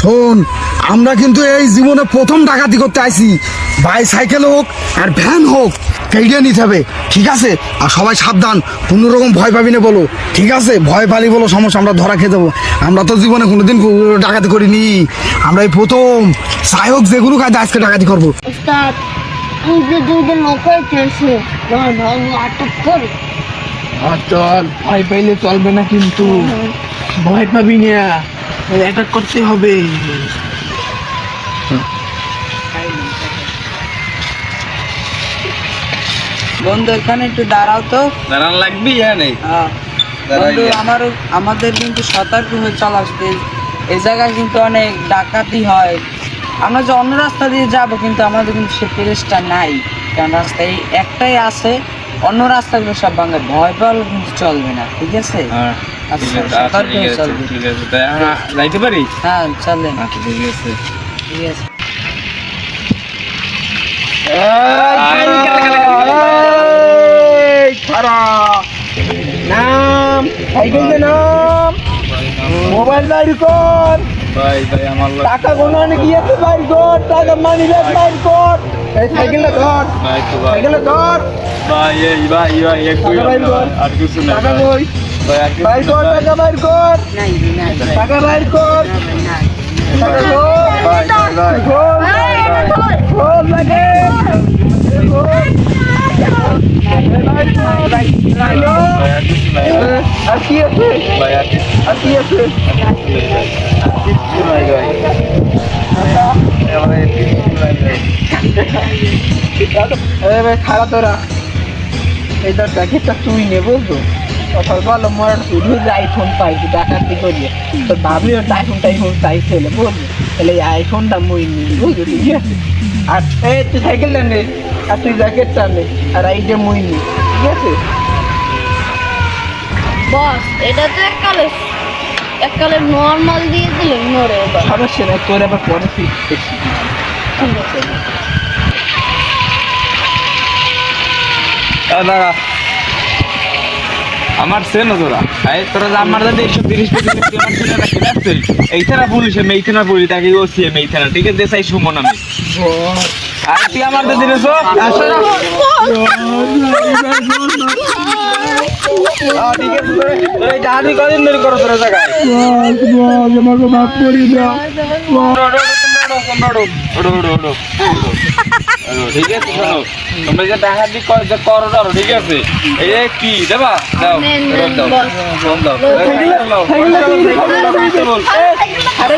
শোন আমরা কিন্তু এই জীবনে প্রথম ডাকাতি করতে আইছি। বাই সাইকেল হোক আর ভ্যান হোক কেইডে নিতে হবে ঠিক আছে? আর সবাই সাবধান কোনো রকম ভয় পাবি না বলো ঠিক আছে? ভয় পালি বলো সমস্যা আমরা ধরা খেয়ে যাব আমরা তো জীবনে কোনোদিন ডাকাতি করিনি। আমরা এই প্রথম যাই হোক যেগুলো কাজে আজকে ডাকাতি করব। চল ভয় পাইলে চলবে না কিন্তু। ভয় পাবি না। অ্যাটাক করতে হবে। বন্ধু এখানে একটু দাঁড়াও তো। দাঁড়ান লাগবি নেই। হ্যাঁ। বন্ধু আমার আমাদের কিন্তু সতর্ক হয়ে চলা এই জায়গায় কিন্তু অনেক ডাকাতি হয়। আমরা যে অন্য রাস্তা দিয়ে যাব কিন্তু আমাদের কিন্তু সে প্লেসটা নাই। কারণ রাস্তায় এই একটাই আছে অন্য রাস্তাগুলো সব ভাঙে। ভয় পাওয়ালে কিন্তু চলবে না ঠিক আছে? হ্যাঁ। ঠিক আছে আচ্ছা, সতর্ক ঠিক হয়ে। ঠিক আছে তাই যাইতে পারি? হ্যাঁ চলেন। আচ্ছা ঠিক আছে। ঠিক আছে। নাম সাইকেল নাম। মোবাইল বাইর কর। ভাই ভাই আমার টাকা গিয়েছে বাইর কর টাকা মানি ব্যাগ বাইর কর। এই সাইকেলটা ধর। ভাই তো ভাই। সাইকেলটা ধর। ভাই এই ভাই ভাই একটু কর। আর কিছু না টাকা কই? বাইর কর। টাকা বাইর টাকা বাইর টাকা লাগে। আছে? ভাই আর কিছু আর কি আছে? খারাপ তোরা। এই তোর প্যাকেটটা তুই নে বুঝতো কথা বলো মরার শুধু যে আইফোন পাইছি ডাকাতি করিয়ে তোর ভাবলি ওর আইফোন টাইফোন চাইছিল বুঝলি তাহলে এই আইফোনটা মুই নি বুঝলি? ঠিক আছে আর এই তুই সাইকেলটা নে আর তুই জ্যাকেটটা নে আর এই যে মুই নি ঠিক আছে? বস এটা তো এককালে এককালে নর্মাল দিয়ে দিলে এবার সমস্যা নাই তোর আবার পরে ফিক্স ঠিক আছে। দাঁড়া। আমার সেন তোরা এই তোরা যে আমার তিরিশ এইখানে পুলিশ এইখানে পুলিশ তাকে ওসি আমি এইখানে ঠিক আছে? দেশাই সুমন আমি। আর তুই আমার ঠিক আছে তোরা এই জাহাজি কদিন ধরে করো তোরা জায়গায়? আমাকে মাফ করি দাও। ঠিক আছে শোনো তোমরা যে ডাকাতি কর যে করো ধরো ঠিক আছে এই যে কি দেবা দাও দাও দাও দে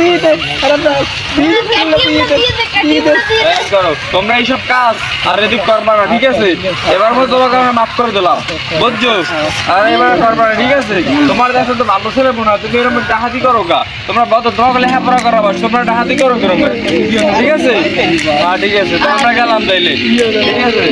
দিয়ে দে দিয়ে দে এই করো তোমরা এইসব কাজ আর এদিক করবা না ঠিক আছে? এবার মতো তোমাকে আমরা মাফ করে দিলাম। বুঝছ? আর এবার করবা না ঠিক আছে? তোমার দেখো তো ভালো ছেলে হয় তুমি এরকম ডাহাতি করো গা। তোমরা বলো তোমাকে লেখাপড়া করাবো তোমরা ডাহাতি করো কেরম ঠিক আছে? হ্যাঁ ঠিক আছে তো আমরা গেলাম তাইলে। ঠিক আছে?